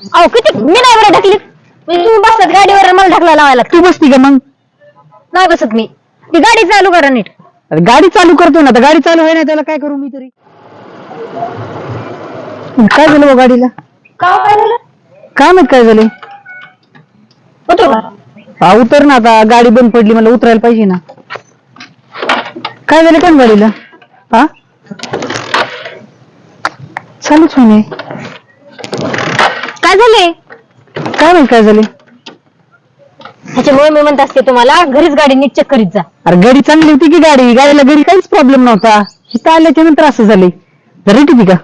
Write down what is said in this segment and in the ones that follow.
अहो किती मी नाही बरं ढकली. तुम्ही बसतात गाडीवर आणि मला ढकला लावायला. तू बसती का मग? नाही बसत मी. ती गाडी चालू करा नीट. अरे गाडी चालू करतो ना तर गाडी चालू आहे ना त्याला काय करू मी तरी? काय झालं बा गाडीला? का काय झालं? काय माहीत काय झाले? उतरू का? हा उतर ना आता. गाडी बंद पडली मला उतरायला पाहिजे ना. काय झालं काय गाडीला? हा? चालूच होणे झाले? काय माहीत काय झाले? ह्याच्यामुळे मी म्हणत असते तुम्हाला घरीच गाडी नीट चेक करीत जा. अरे गाडी चांगली होती की गाडी? गाडीला घरी काहीच प्रॉब्लेम नव्हता. इथं आल्याच्यानंतर असं झाले. तर रेट होती का?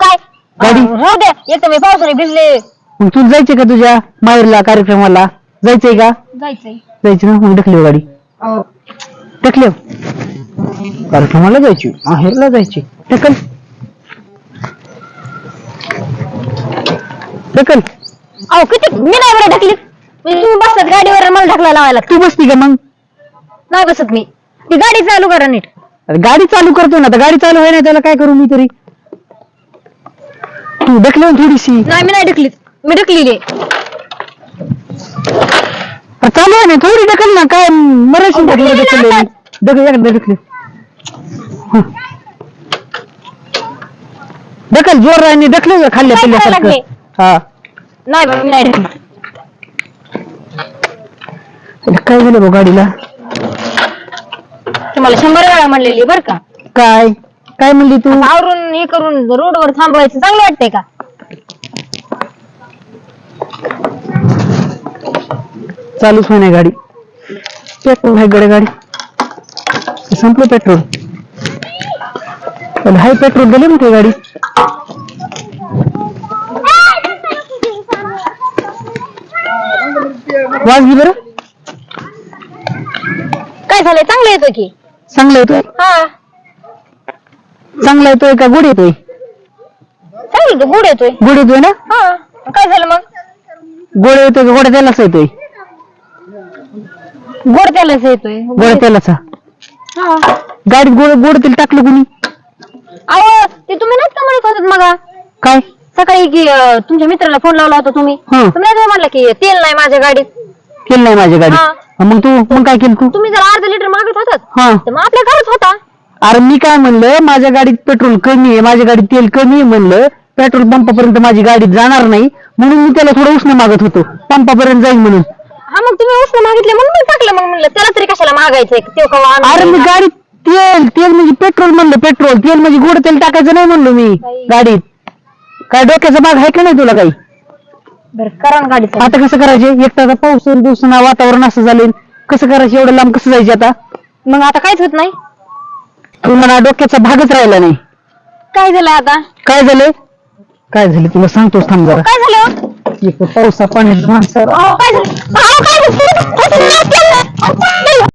काय? गाडी? अं, राहू द्या येतो मी पावसाने भिजले. मग तू जायचे का तुझ्या माहेरला कार्यक्रमाला? जायचंय का? जायचंय. जायची ना मग ढकली गाडी. अहो, ढकले कार्यक्रमाला जायची माहेरला जायची ढकल. ढकल. अहो किती मी नाही बरं ढकली. म्हणजे तुम्ही बसतात गाडीवर मला ढकला लावायला. तू बसती का मग? नाही बसत मी. ती गाडी चालू करा नीट. अरे गाडी चालू करतो ना तर गाडी चालू आहे ना त्याला काय करू मी तरी? तू ढकले थोडीशी. नाही मी नाही ढकलीत. मी ढकलेली. अरे चालू आहे ना थोडी ढकल ना काय मराठी अहो, ढकले ढकलेली ढकले ना ढकल एकदा ढकले. हं. ढकल जोर ढकले खाल्ल्या काय करायला पिल्ल्यासारखं हा. नाही बाबा मी नाही अरे काय झालं भाऊ गाडीला? तुम्हाला शंभर वेळा म्हणलेली बरं का. काय? काय म्हणली तू? आवरून हे करून रोडवर थांबवायचं चांगलं वाटतंय का? चालूच होणे गाडी. पेट्रोल आहे गडे गाडी. संपलं पेट्रोल. पण हाय पेट्रोल गेले म्हणते गाडी. वाजली बरं. काय झालंय? चांगलं येतोय की. चांगला येतोय? हा. चांगला येतोय का? गोड येतोय? चांगलं गोड येतोय. गोड येतोय ना? हा. काय झालं मग? गोड येतोय का? गोड त्यालाच येतोय? गोड त्यालाच येतोय. गोड त्यालाच हा. गाडीत गोड गोड तेल टाकलं कुणी? अहो ते तुम्ही नाच का म्हणत होतात मग? काय? सकाळी की अं, तुमच्या मित्राला फोन लावला होता तुम्ही. हं. तुम्ही नाही म्हणलं की तेल नाही माझ्या गाडीत. केलं नाही माझ्या गाडी हा. मग तू मग काय केलं तू? तुम्ही जर अर्धा लिटर मागत होतात? हा. तर मग आपल्या घरच होता. अरे मी काय म्हणलं माझ्या गाडीत पेट्रोल कमी आहे माझ्या गाडीत तेल कमी आहे म्हणलं पेट्रोल पंपापर्यंत माझी गाडी जाणार नाही म्हणून मी त्याला थोडं उष्ण मागत होतो. पंपापर्यंत जाईल म्हणून. हा मग तुम्ही उष्ण मागितले म्हणून मी टाकलं मग म्हणलं त्याला तरी कशाला मागायचंय? ते कवा आणून अरे मी देणार? गाडीत तेल तेल म्हणजे पेट्रोल म्हणलं पेट्रोल तेल म्हणजे गोड तेल टाकायचं नाही म्हणलो मी. गाडीत. काय डोक्याचा भाग आहे का नाही तुला काही? बरं करा ना गाडीचं. आता कसं करायचे? एक तासा पाऊस दिवसाना वातावरण असं झालं. कसं करायचं? एवढं लांब कसं जायचे आता? मग आता काहीच होत नाही. तुम्हाला डोक्याचा भागच राहिला नाही. काय झालं आता? काय झालंय काय झालं? तुला सांगतोस थांब जरा. काय झालं? एक पावसा पाण्यात माणसाला अहो, काय झालं? अहो, काय झालं?